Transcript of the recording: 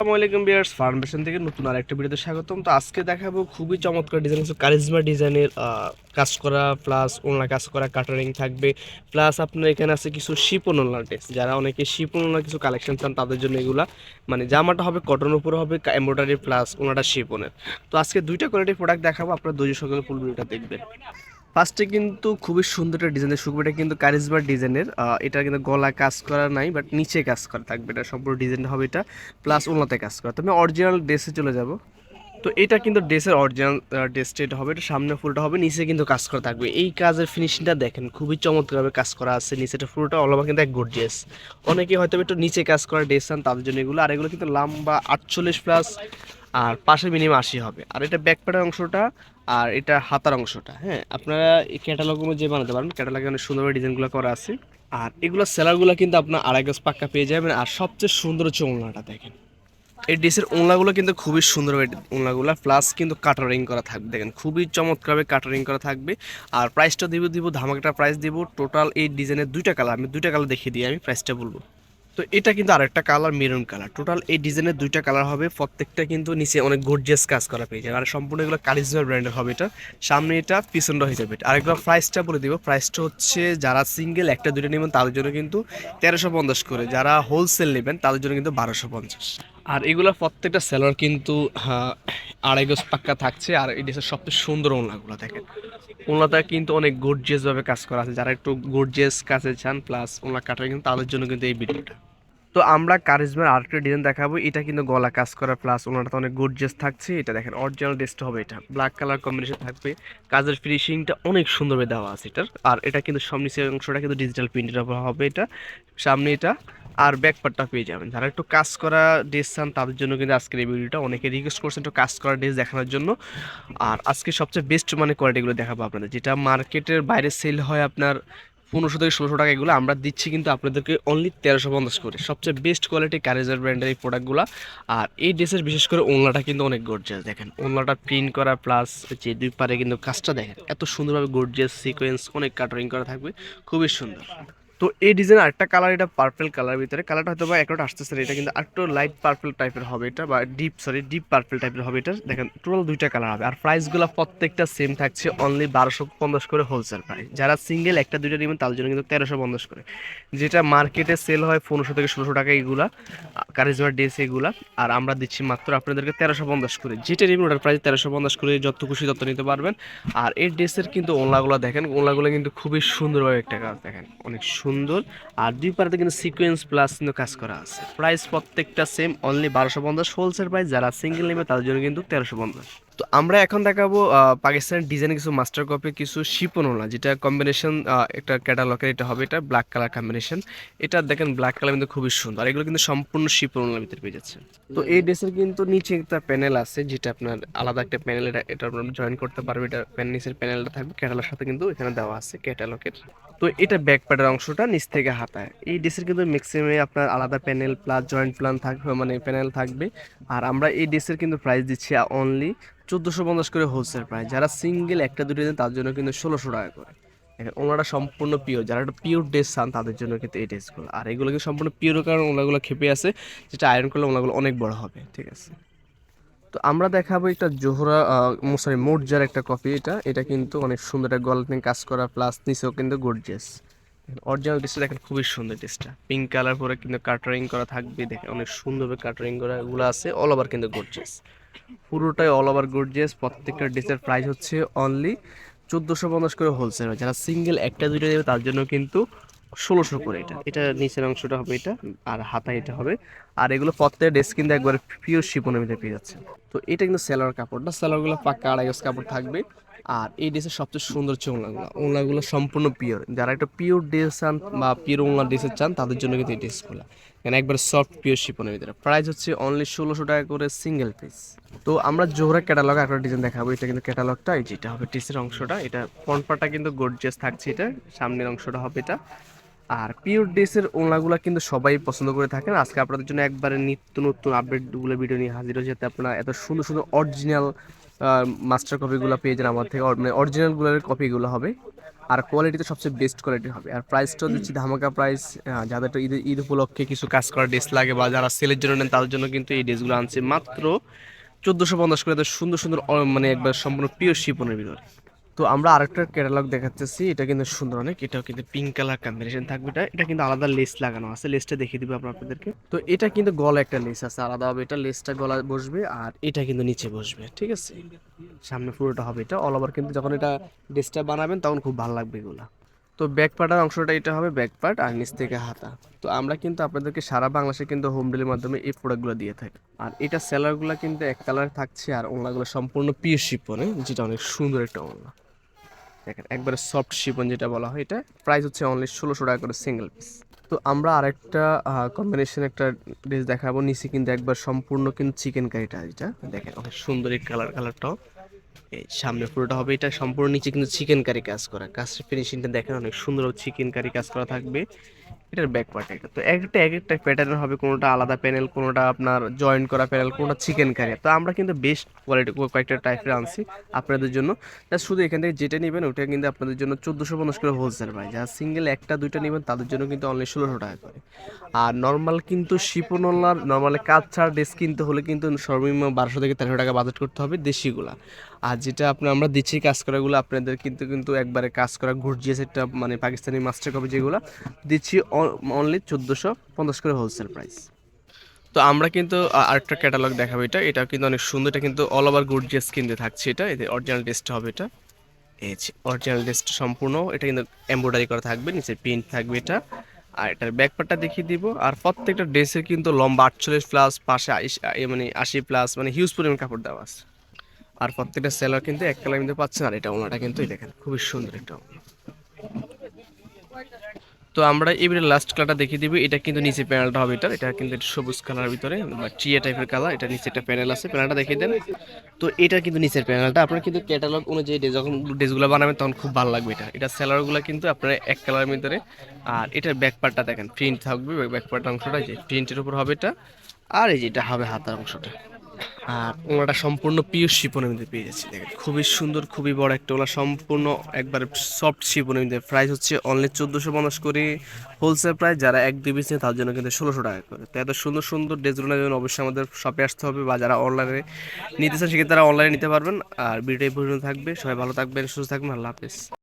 আসসালামু বিয়ার্স ফার্মেশন থেকে নতুন আরেকটা ভিডিওতে স্বাগতম। তো আজকে দেখাবো খুবই চমৎকার ডিজাইন কিছু কারিজমা ডিজাইনের কাজ করা প্লাস ওনার কাজ করা কাটারিং থাকবে প্লাস আপনার এখানে আছে কিছু শিপন ওনার ড্রেস যারা অনেকে শিপন ওনার কিছু কালেকশন চান, তাদের জন্য এগুলা মানে জামাটা হবে কটন উপরে হবে এমব্রয়ডারি প্লাস ওনাটা শিপনের তো আজকে দুইটা কোয়ালিটির প্রোডাক্ট দেখাবো, আপনারা দুই সকলে ফুল ভিডিওটা দেখবেন। ফার্স্টে কিন্তু খুবই সুন্দর একটা ডিজাইনের শুকনোটা কিন্তু কারিজমার ডিজাইনের এটা কিন্তু গলা কাজ করা নাই বাট নিচে কাজ করা থাকবে এটা, সম্পূর্ণ ডিজাইন হবে এটা প্লাস ওনাতে কাজ করা। তো আমি অরিজিনাল ড্রেসে চলে যাব। তো এটা কিন্তু ড্রেসের অরিজিনাল ড্রেসটা এটা হবে, এটা সামনে ফুলটা হবে, নিচে কিন্তু কাজ করা থাকবে। এই কাজের ফিনিশিংটা দেখেন, খুবই চমৎকারভাবে কাজ করা আছে নিচেটা ফুলটা অল ওভার কিন্তু এক গর্জিয়াস অনেকে হয়তো একটু নিচে কাজ করা ড্রেস চান, তাদের জন্য এগুলো, আর এগুলো কিন্তু লম্বা আটচল্লিশ প্লাস আর পাশে মিনিমাম আশি হবে। আর এটা ব্যাক প্যাডের অংশটা আর এটা হাতার অংশটা হ্যাঁ? আপনারা এই ক্যাটালগুলো যে বানাতে পারেন, ক্যাটালগে অনেক সুন্দরভাবে ডিজাইনগুলো করা আছে। আর এগুলো সেলারগুলো কিন্তু আপনার আড়াই গাছ পাক্কা পেয়ে যাবেন। আর সবচেয়ে সুন্দর হচ্ছে ওলনাটা, দেখেন। এই ডিসের ওনলাগুলো কিন্তু খুবই সুন্দর ওনলাগুলো প্লাস কিন্তু কাটারিং করা থাকবে, দেখেন। খুবই চমৎকারভাবে কাটারিং করা থাকবে। আর প্রাইসটা দিব দিব, ধামাকাটা প্রাইস দিব। টোটাল এই ডিজাইনের দুইটা কালার আমি দুইটা কালার দেখিয়ে দিই, আমি প্রাইসটা বলব। তো এটা কিন্তু আরেকটা কালার মেরুন কালার টোটাল এই ডিজাইনের দুইটা কালার হবে। প্রত্যেকটা কিন্তু নিচে অনেক গর্জিয়াস কাজ করা পেয়ে যাবে। আর সম্পূর্ণ এগুলো কারিজমার ব্র্যান্ডের হবে এটা। সামনে এটা পিছনটা হয়ে যাবে। আরেকবার প্রাইসটা বলে দিব। প্রাইসটা হচ্ছে যারা সিঙ্গেল একটা দুইটা নেবেন তাদের জন্য কিন্তু তেরোশো পঞ্চাশ করে। যারা হোলসেল নেবেন তাদের জন্য কিন্তু বারোশো পঞ্চাশ। আর এগুলো প্রত্যেকটা সেলার কিন্তু হ্যাঁ, আড়াই গজ পাক্কা থাকছে। আর এই দেশের সবচেয়ে সুন্দর ওনলাগুলো দেখেন। ওনলাটা কিন্তু অনেক গর্জিয়াস ভাবে কাজ করা আছে। যারা একটু গর্জিয়াস কাজে চান প্লাস ওনলা কাটার কিন্তু তাদের জন্য কিন্তু এই ভিডিওটা তো আমরা কারিজমার আরেকটা ডিজাইন দেখাবো। এটা কিন্তু গলা কাজ করা প্লাস ওনাটা অনেক গর্জিয়াস থাকছে। এটা দেখেন অরিজিনাল ড্রেসটা হবে এটা। ব্ল্যাক কালার কম্বিনেশন থাকবে। কাজের ফিনিশিংটা অনেক সুন্দরভাবে দেওয়া আছে এটার। আর এটা কিন্তু নিচের অংশটা কিন্তু ডিজিটাল প্রিন্টের হবে এটা। সামনে এটা। আর ব্যাক পার্টটা পেয়ে যাবেন। যারা একটু কাজ করা ড্রেস চান, তাদের জন্য কিন্তু আজকের এই ভিডিওটা অনেকে রিকোয়েস্ট করছেন একটু কাজ করা ড্রেস দেখানোর জন্য। আর আজকে সবচেয়ে বেস্ট মানে কোয়ালিটিগুলো দেখাবো আপনাদের। যেটা মার্কেটের বাইরে সেল হয় আপনার পনেরোশো থেকে ষোলোশো টাকা এগুলো আমরা দিচ্ছি কিন্তু আপনাদেরকে অনলি তেরোশো পঞ্চাশ করে। সবচেয়ে বেস্ট কোয়ালিটি কারেজার ব্র্যান্ডের এই প্রোডাক্টগুলো আর এই ড্রেসের বিশেষ করে ওনলাটা কিন্তু অনেক গর্জিয়াস দেখেন। ওনলাটা প্রিন্ট করা প্লাস যে দুই পারে কিন্তু কাজটা দেখেন, এত সুন্দরভাবে গর্জিয়াস সিকোয়েন্স অনেক কাটারিং করা থাকবে, খুবই সুন্দর। তো এই ডিজাইন আরেকটা কালার এটা পার্পল কালার ভিতরে। কালারটা হয়তো বা একটা আসতেছে না, এটা কিন্তু একটু লাইট পার্পেল টাইপের হবে এটা বা ডিপ সরি ডিপ পার্পেল টাইপের হবে এটা। দেখেন টোটাল দুইটা কালার হবে। আর প্রাইসগুলো প্রত্যেকটা সেম থাকছে অনলি বারোশো পঞ্চাশ করে হোলসেল প্রাইস যারা সিঙ্গেল একটা দুইটা নেবেন তাদের জন্য কিন্তু তেরোশো পঞ্চাশ করে। যেটা মার্কেটে সেল হয় পনেরোশো থেকে ষোলোশো টাকা এগুলা কারিজমার ড্রেস এগুলা। আর আমরা দিচ্ছি মাত্র আপনাদেরকে তেরোশো পঞ্চাশ করে। যেটা নেবেন ওটার প্রাইস তেরোশো পঞ্চাশ করে যত খুশি তত নিতে পারবেন। আর এই ড্রেসের কিন্তু ওনলাগুলো দেখেন ওনলাগুলো কিন্তু খুবই সুন্দরভাবে একটা কাজ দেখেন অনেক সুন্দর আর দুই পাড়াতে কিন্তু সিকোয়েন্স প্লাস কিন্তু কাজ করা আছে। প্রাইস প্রত্যেকটা সেম অনলি বারোশো পঞ্চাশ। হোলসেল প্রাইস যারা সিঙ্গেল নেবে, তাদের জন্য কিন্তু তেরোশো পঞ্চাশ। তো আমরা এখন দেখাবো পাকিস্তানের ডিজাইন কিছু মাস্টার কপি কিছু শিপনোলা যেটা কম্বিনেশন একটা ক্যাটালগের এটা হবে এটা ব্ল্যাক কালার কম্বিনেশন এটা দেখেন ব্ল্যাক কালার কিন্তু খুবই সুন্দর এগুলো কিন্তু সম্পূর্ণ শিপনোলার ভিতরে পেয়ে যাচ্ছে। তো এই ড্রেসের কিন্তু নিচে একটা প্যানেল আছে, যেটা আপনার আলাদা একটা প্যানেল এটা এটা আপনার জয়েন করতে পারবে, এটা প্যান নিচের প্যানেলটা থাকবে ক্যাটালগের সাথে কিন্তু এখানে দেওয়া আছে ক্যাটালগের তো এটা ব্যাক প্যাডের অংশটা নিচ থেকে হাতায়। এই ড্রেসের কিন্তু ম্যাক্সিমামে আপনার আলাদা প্যানেল প্লাস জয়েন্ট প্ল্যান থাকবে মানে প্যানেল থাকবে। আর আমরা এই ড্রেসের কিন্তু প্রাইস দিচ্ছি অনলি চোদ্দোশো পঞ্চাশ করে হোলসেল প্রাইস যারা সিঙ্গেল একটা দুটো দেন তার জন্য কিন্তু ষোলোশো টাকা করে। ওনারা সম্পূর্ণ পিওর যারা একটা পিওর ড্রেস চান, তাদের জন্য কিন্তু এই ড্রেসগুলো আর এগুলো কিন্তু সম্পূর্ণ পিওর কারণ ওনাগুলো খেপে আছে যেটা আয়রন করলে ওনাগুলো অনেক বড় হবে, ঠিক আছে? তো আমরা দেখাবো একটা জোহরা সরি মোর্জার একটা কপি এটা এটা কিন্তু অনেক সুন্দর একটা গলা নিয়ে কাজ করা প্লাস নিচেও কিন্তু গর্জিয়াস অরিজিনাল ডিসটা দেখেন, খুবই সুন্দর ডিসটা পিঙ্ক কালার পরে কিন্তু কাটারিং করা থাকবে, দেখেন, অনেক সুন্দরভাবে কাটারিং করা এগুলো আছে অল ওভার কিন্তু গর্জিয়াস পুরোটাই অল ওভার গর্জিয়াস প্রত্যেকটা ড্রেসের প্রাইস হচ্ছে অনলি চোদ্দোশো পঞ্চাশ করে হোলসেল যারা সিঙ্গেল একটা দুইটা দেবে, তার জন্য কিন্তু ষোলোশো করে এটা। এটা নিচের অংশটা হবে এটা, আর হাতা এটা হবে। আর এগুলো প্রত্যেকটা ড্রেস কিন্তু একবার পিওর শিপনের মধ্যে পেয়ে যাচ্ছে। তো এটা কিন্তু সেলার কাপড় না? সেলারগুলো পাক্কা আড়াই কাপড় থাকবে। আর এই ড্রেসের সবচেয়ে সুন্দর হচ্ছে ওনাগুলো ওনাগুলো সম্পূর্ণ পিওর যারা একটা পিওর ড্রেস চান বা পিওর ওনার ড্রেসের চান, তাদের জন্য কিন্তু এই ড্রেসগুলো। এখানে একবার সফট পিওর শিপনের ভিতরে। প্রাইস হচ্ছে অনলি ষোলোশো টাকা করে সিঙ্গেল পিস তো আমরা জোহরা ক্যাটালগ একটা ডিজাইন দেখাবো। এটা কিন্তু ক্যাটালগটা এই যেটা হবে টিসের অংশটা। এটা ফ্রন্ট কিন্তু গর্জিয়াস থাকছে এটা। সামনের অংশটা হবে এটা। আর পিওর ড্রেসের ওনাগুলো কিন্তু সবাই পছন্দ করে থাকেন। আজকে আপনাদের জন্য একবারে নিত্য নতুন আপডেটগুলো ভিডিও নিয়ে হাজির হয়েছে। যাতে আপনারা এত সুন্দর সুন্দর অরিজিনাল মাস্টার কপিগুলো পেয়ে যান আমার থেকে। মানে অরিজিনালগুলোর কপিগুলো হবে। আর কোয়ালিটি তো সবচেয়ে বেস্ট কোয়ালিটি হবে। আর প্রাইসটাও দিচ্ছি ধামাকা প্রাইস যাদের ঈদ ঈদ উপলক্ষে কিছু কাজ করার ড্রেস লাগে বা যারা সেলের জন্য নেন, তাদের জন্য কিন্তু এই ড্রেসগুলো আনছে। মাত্র চোদ্দোশো পঞ্চাশ করে সুন্দর সুন্দর মানে একবার সম্পূর্ণ প্রিয় শিপনের ভিতরে। তো আমরা আরেকটা ক্যাটালগ দেখাচ্ছি। এটা কিন্তু সুন্দর অনেক। এটাও কিন্তু পিঙ্ক কালার কম্বিনেশন থাকবে এটা। এটা কিন্তু আলাদা লেস লাগানো আছে। লেসটা দেখিয়ে দিবে আমরা আপনাদেরকে। তো এটা কিন্তু গলা একটা লেস আছে। আলাদাভাবে এটা লেসটা গলা বসবে আর এটা কিন্তু নিচে বসবে। ঠিক আছে? সামনে পুরোটা হবে এটা। অল ওভার কিন্তু যখন এটা ড্রেসটা বানাবেন তখন খুব ভালো লাগবে এগুলা। তো ব্যাক পার্টের অংশটা এটা হবে ব্যাক পার্ট আর নিচ থেকে হাতা। তো আমরা কিন্তু আপনাদেরকে সারা বাংলাদেশে কিন্তু হোম ডেলিভারির মাধ্যমে এই প্রোডাক্টগুলো দিয়ে থাকি। আর এটা সেলারগুলো কিন্তু এক কালার থাকছে আর ওনাগুলো সম্পূর্ণ পিওর শিপনে যেটা অনেক সুন্দর একটা ওনা। দেখেন, একবারে সফট শিপন যেটা বলা হয়, এটা প্রাইস হচ্ছে অনলি ষোলোশো টাকা করে সিঙ্গেল পিস তো আমরা আরেকটা কম্বিনেশন একটা ড্রেস দেখাবো, নিচে কিন্তু একবার সম্পূর্ণ কিন্তু চিকেন কারিটা এটা দেখেন, অনেক সুন্দর এই কালার কালারটাও সামনে পুরোটা হবে, এটা সম্পূর্ণ নিচে কিন্তু চিকেন কারি কাজ করা। কাজের ফিনিশিংটা দেখেন, অনেক সুন্দর চিকেন কারি কাজ করা থাকবে। এটার ব্যাক পার্ট একটা তো একটা, এক একটা প্যাটার্ন হবে, কোনোটা আলাদা প্যানেল কোনোটা আপনার জয়েন্ট করা প্যানেল কোনোটা চিকেন কারি তো আমরা কিন্তু বেস্ট কোয়ালিটি কয়েকটা টাইপের আনছি আপনাদের জন্য। জাস্ট শুধু এখান থেকে যেটা নেবেন, ওটা কিন্তু আপনাদের জন্য চোদ্দোশো পঞ্চাশ করে হোলসেল প্রাইস যারা সিঙ্গেল একটা, দুইটা নেবেন, তাদের জন্য কিন্তু অনলি ষোলোশো টাকা করে। আর নর্মাল কিন্তু শিপনলার নর্মালি কাজ ছাড়া ড্রেস কিনতে হলে কিন্তু সর্বনিম্ন বারোশো থেকে তেরোশো টাকা বাজেট করতে হবে দেশিগুলা। আর যেটা আপনার, আমরা দিচ্ছি কাজ করাগুলো, আপনাদের কিন্তু কিন্তু একবারে কাজ করা ঘুরজিয়ে সেটটা মানে পাকিস্তানি মাস্টার কপি যেগুলো, দিচ্ছি অনলি চোদ্দোশো পঞ্চাশ করে হোলসেল প্রাইস তো আমরা কিন্তু আরেকটা ক্যাটালগ দেখাবো এটা। এটা কিন্তু অনেক সুন্দর, এটা কিন্তু অল ওভার গুডজিয়াস কিনতে থাকছে এটা। এতে অরিজিনাল টেস্ট হবে এটা। এই অরিজিনাল টেস্ট সম্পূর্ণ, এটা কিন্তু এমব্রয়ডারি করা থাকবে, নিচে প্রিন্ট থাকবে এটা। আর এটার ব্যাক পার্টটা দেখিয়ে দিব। আর প্রত্যেকটা ড্রেসের কিন্তু লম্বা আটচল্লিশ প্লাস পাশে মানে আশি প্লাস মানে হিউজ পরিমাণ কাপড় দেওয়া আছে। আর প্রত্যেকটা সেলার কিন্তু এক কালার কিন্তু পাচ্ছেন আর এটা ওনাটা কিন্তু দেখেন, খুবই সুন্দর একটা তো আমরা এবারে লাস্ট কালারটা দেখিয়ে দিবি। এটা কিন্তু নিচে প্যানেলটা হবে এটা এটা কিন্তু সবুজ কালার ভিতরে, বা চিয়া টাইপের কালার এটা নিচে একটা প্যানেল আছে প্যানেলটা দেখিয়ে দেন। তো এটা কিন্তু নিচের প্যানেলটা আপনার কিন্তু ক্যাটালগ অনুযায়ী যখন ড্রেসগুলো বানাবেন, তখন খুব ভালো লাগবে এটা। এটা সেলারগুলো কিন্তু আপনার এক কালারের ভিতরে, আর এটার ব্যাক পার্টটা দেখেন প্রিন্ট থাকবে। ব্যাক পার্ট অংশটা যে প্রিন্টের উপর হবে এটা। আর এই যে এটা হবে হাতার অংশটা। আর ওনাটা সম্পূর্ণ পিওর শিপনের মধ্যে পেয়ে যাচ্ছি। দেখেন, খুবই সুন্দর, খুবই বড় একটা ওলা সম্পূর্ণ একবার সফট শিপনের মধ্যে। প্রাইস হচ্ছে অনলি চোদ্দোশো পঞ্চাশ করে। হোলসেল প্রাইস যারা এক, দুই পিস নেয়, তার জন্য কিন্তু ষোলোশো টাকা করে। তো এত সুন্দর সুন্দর নেওয়ার জন্য অবশ্যই আমাদের শপে আসতে হবে বা যারা অনলাইনে নিতে চান, সেক্ষেত্রে তারা অনলাইনে নিতে পারবেন। আর ভিডিও এই পর্যন্ত থাকবে। সবাই ভালো থাকবেন, সুস্থ থাকবেন। আল্লাহ হাফিজ।